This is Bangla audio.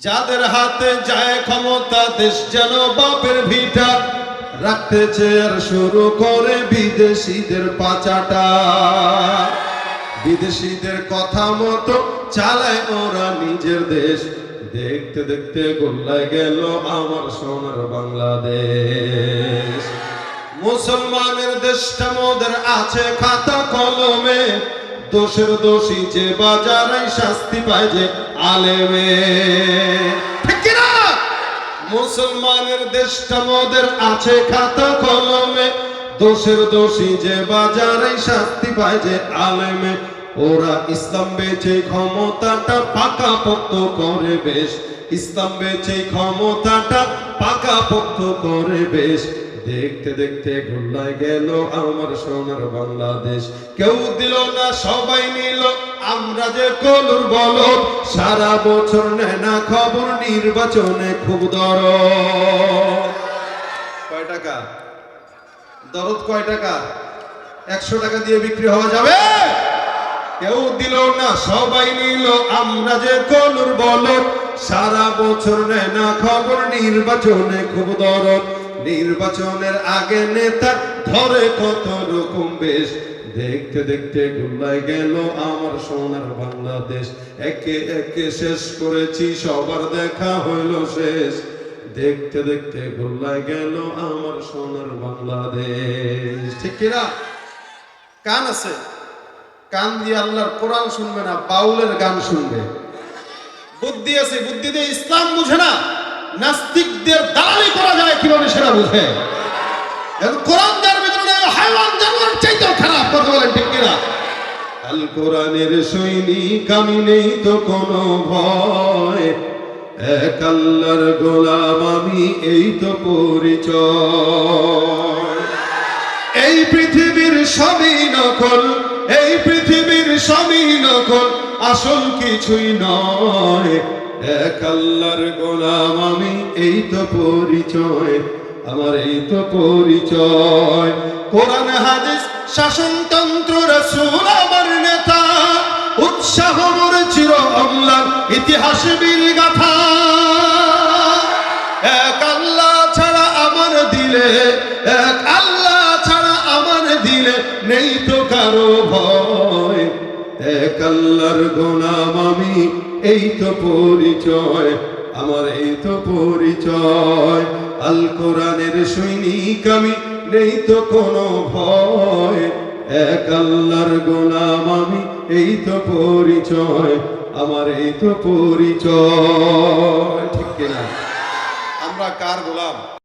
যাদের হাতে যায় ক্ষমতা, দেশ যেন বাপের ভিটা। রাখতে চেয়ার শুরু করে বিদেশিদের পাচাটা। বিদেশিদের কথা মতো চালায় ওরা নিজের দেশ। দেখতে দেখতে গোল্লায় গেল আমার সোনার বাংলাদেশ। মুসলমানের দেশটা মোদের আছে খাতা কলমে। দোষের দোষী যে বাজারে শাস্তি পায় যে আলেমে? মুসলমানের দেশটা মোদের আছে খাতা কলমে। দোষের দোষী যে বাজারে শাস্তি পায় যে আলেমে। ওরা ইসলাম বেচে ক্ষমতাটা পাকা পক্ত করে বেশ। ইসলাম বেচে ক্ষমতাটা পাকা পক্ত করে বেশ। দেখতে দেখতে গোল্লায় গেল আমার সোনার বাংলাদেশ। কেউ দিল না সবাই নিল আমরা যে কলুর বল সারা বছর নেয় না খবর নির্বাচনে খুব দর কয় টাকা? দরদ কয় টাকা? একশো টাকা দিয়ে বিক্রি হওয়া যাবে? কেউ দিল না, সবাই নিল। আমরা যে কলুর বল সারা বছর নেয় না খবর নির্বাচনে খুব দরদ। নির্বাচনের আগে নেতা ধরে কত রকম বেশ। দেখতে দেখতে গোল্লায় গেল আমার সোনার বাংলাদেশ। একে একে শেষ করেছি, সবার দেখা হইল শেষ। দেখতে দেখতে গোল্লায় গেল আমার সোনার বাংলাদেশ। ঠিক কিনা? কান আছে? কান দিয়ে আল্লাহর কোরআন শুনবে না, বাউলের গান শুনবে। বুদ্ধি আছে, বুদ্ধি দিয়ে ইসলাম বুঝে না। নাস্তিকদের দালালি করা যায় কীভাবে বুঝে কোরআন যার ভিতরে নেই, হায়ওয়ান জানোয়ারের চাইতেও খারাপ কথা বলেন ঠিক কিনা? আল কোরআনের সৈনিক আমি নেই তো কোনো ভয়। এক আল্লাহর গোলাম আমি এই তো পরিচয়। এই পৃথিবীর সবই নকল এই পৃথিবীর সবই নকল আসল কিছুই নয়। এক আল্লাহর গোলাম আমি এই তো পরিচয়। আমার এই তো পরিচয়। কোরআন, হাদিস, শাসনতন্ত্র, রাসূল, আমার নেতা। উৎসাহ মোর চির অম্লান, ইতিহাস বীর গাথা। এক আল্লাহ ছাড়া আমার দিলে, এক আল্লাহ ছাড়া আমার দিলে নেই তো কারও ভয়। এক আল্লাহর গোলাম আমি, এই তো পরিচয়। আমার এই তো পরিচয়। আল কোরআনের সৈনিক আমি, নেই তো কোনো ভয়। এক আল্লাহর গোলাম আমি, এই তো পরিচয়। আমার এই তো পরিচয়। ঠিক কিনা? আমরা কার গোলাম?